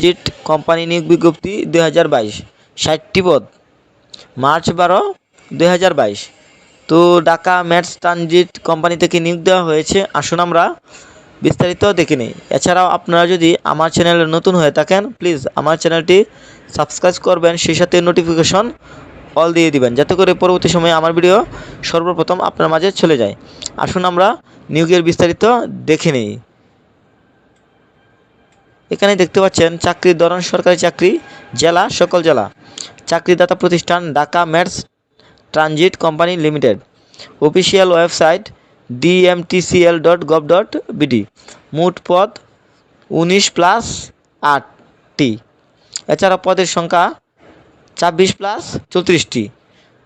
জিট company নিয়োগ বিজ্ঞপ্তি দুই হাজার বাইশ। ষাটটি পদ। মার্চ বারো, দুই হাজার বাইশ। তো ঢাকা ম্যাটস ট্রানজিট কোম্পানি থেকে নিয়োগ দেওয়া হয়েছে। আসুন আমরা বিস্তারিত দেখে নিই। এছাড়াও আপনারা যদি আমার চ্যানেলে নতুন হয়ে থাকেন প্লিজ আমার চ্যানেলটি সাবস্ক্রাইব করবেন। সেই সাথে নোটিফিকেশন অল দিয়ে দিবেন, যাতে করে পরবর্তী সময়ে আমার ভিডিও সর্বপ্রথম আপনার মাঝে চলে যায়। আসুন আমরা নিয়োগের বিস্তারিত দেখে নিই। এখানে দেখতে পাচ্ছেন চাকরির ধরন সরকারি চাকরি, জেলা, সকল জেলা। চাকরিদাতা প্রতিষ্ঠান Dhaka mass transit company limited. Official website DMTCL dot gov dot BD মোট পদ উনিশ প্লাস আটটি। এছাড়া পদের সংখ্যা ছাব্বিশ প্লাস চৌত্রিশটি।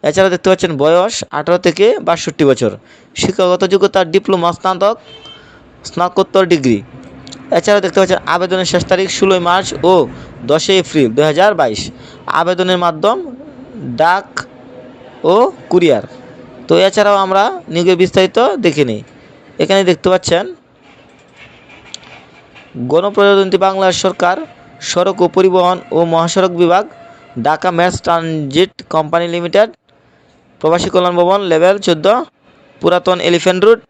এছাড়া দেখতে পাচ্ছেন বয়স আঠারো থেকে বাষট্টি বছর। শিক্ষাগত যোগ্যতা ডিপ্লোমা স্নাতক, স্নাতকোত্তর ডিগ্রি। এছাড়া দেখতে পাচ্ছেন, আবেদনের শেষ তারিখ ষোলোই মার্চ ও দশই এপ্রিল দু হাজার বাইশ। আবেদনের মাধ্যম ডাক ও কুরিয়ার। তো এছাড়াও আমরা নিয়োগের বিস্তারিত দেখে নিই। এখানে দেখতে পাচ্ছেন, গণপ্রজাতন্ত্রী বাংলাদেশ সরকার, সড়ক ও পরিবহন ও মহাসড়ক বিভাগ, Dhaka mass transit company limited, Probashi Kallyan Bhaban level চোদ্দ, পুরাতন elephant road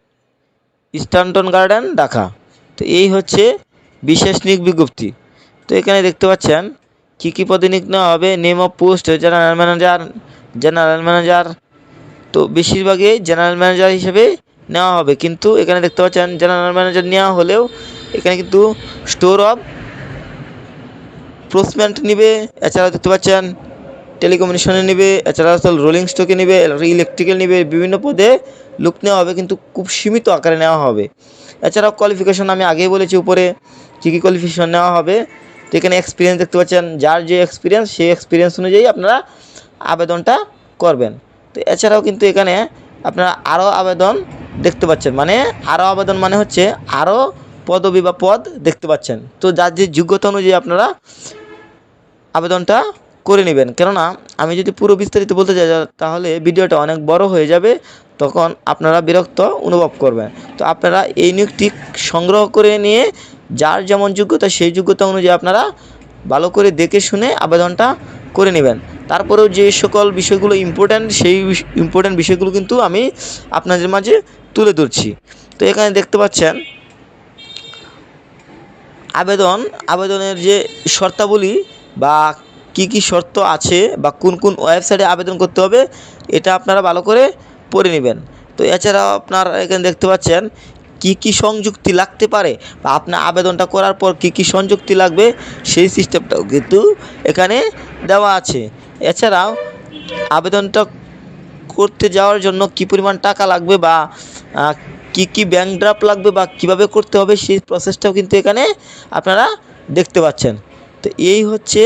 Stanton garden, Dhaka. তো এই হচ্ছে বিশেষ নিয়োগ বিজ্ঞপ্তি। তো এখানে দেখতে পাচ্ছেন, কী কী পদে নিয়োগ নেওয়া হবে name of post general manager general manager তো বেশিরভাগই জেনারেল ম্যানেজার হিসেবে নেওয়া হবে। কিন্তু এখানে দেখতে পাচ্ছেন জেনারেল ম্যানেজার নেওয়া হলেও এখানে কিন্তু স্টোর অফ প্রসমেন্ট নিবে। এছাড়া দেখতে পাচ্ছেন টেলিকমিউনিকেশনে নিবে, এছাড়া আসলে রোলিং স্টকে নেবে ইলেকট্রিক্যাল নিবে, বিভিন্ন পদে লুক নেওয়া হবে কিন্তু খুব সীমিত আকারে নেওয়া হবে। এছাড়াও কোয়ালিফিকেশন আমি আগেই বলেছি উপরে, কী কী কোয়ালিফিকেশন নেওয়া হবে, তো এখানে এক্সপিরিয়েন্স দেখতে পাচ্ছেন, যার যে এক্সপিরিয়েন্স সেই এক্সপিরিয়েন্স অনুযায়ী আপনারা আবেদনটা করবেন। তো এছাড়াও কিন্তু এখানে আপনারা আরও আবেদন দেখতে পাচ্ছেন মানে আরও আবেদন মানে হচ্ছে আরও পদবি বা পদ দেখতে পাচ্ছেন। তো যার যে যোগ্যতা অনুযায়ী আপনারা আবেদনটা করে নেবেন। কেননা, আমি যদি পুরো বিস্তারিত বলতে যাই, তাহলে ভিডিওটা অনেক বড় হয়ে যাবে, তখন আপনারা বিরক্ত অনুভব করবেন। তো আপনারা এই নিয়োগটি সংগ্রহ করে নিয়ে, যার যেমন যোগ্যতা, সেই যোগ্যতা অনুযায়ী আপনারা ভালো করে দেখে শুনে আবেদনটা করে নেবেন। তারপরেও যে সকল বিষয়গুলো ইম্পর্ট্যান্ট সেই ইম্পর্ট্যান্ট বিষয়গুলো কিন্তু আমি আপনাদের মাঝে তুলে ধরছি। তো এখানে দেখতে পাচ্ছেন, আবেদন, আবেদনের যে শর্তাবলী বা কি কি শর্ত আছে বা কোন কোন ওয়েবসাইটে আবেদন করতে হবে, এটা আপনারা ভালো করে পড়ে নেবেন। তো এছাড়াও আপনার এখানে দেখতে পাচ্ছেন, কি কি সংযুক্তি লাগতে পারে বা আপনার আবেদনটা করার পর কি কি সংযুক্তি লাগবে, সেই সিস্টেমটাও কিন্তু এখানে দেওয়া আছে। এছাড়াও আবেদনটা করতে যাওয়ার জন্য কি পরিমাণ টাকা লাগবে বা কি কি ব্যাংক ড্রাফট লাগবে বা কীভাবে করতে হবে, সেই প্রসেসটাও কিন্তু এখানে আপনারা দেখতে পাচ্ছেন। তো এই হচ্ছে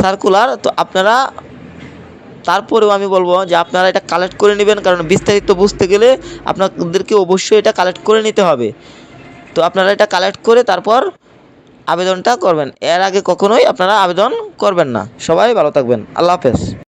সার্কুলার তো আপনারা, তারপরেও আমি বলব যে আপনারা এটা কালেক্ট করে নেবেন, কারণ বিস্তারিত বুঝতে গেলে আপনাদেরকে অবশ্যই এটা কালেক্ট করে নিতে হবে। তো আপনারা এটা কালেক্ট করে তারপর আবেদনটা করবেন। এর আগে কখনোই আপনারা আবেদন করবেন না। সবাই ভালো থাকবেন। আল্লাহ হাফেজ।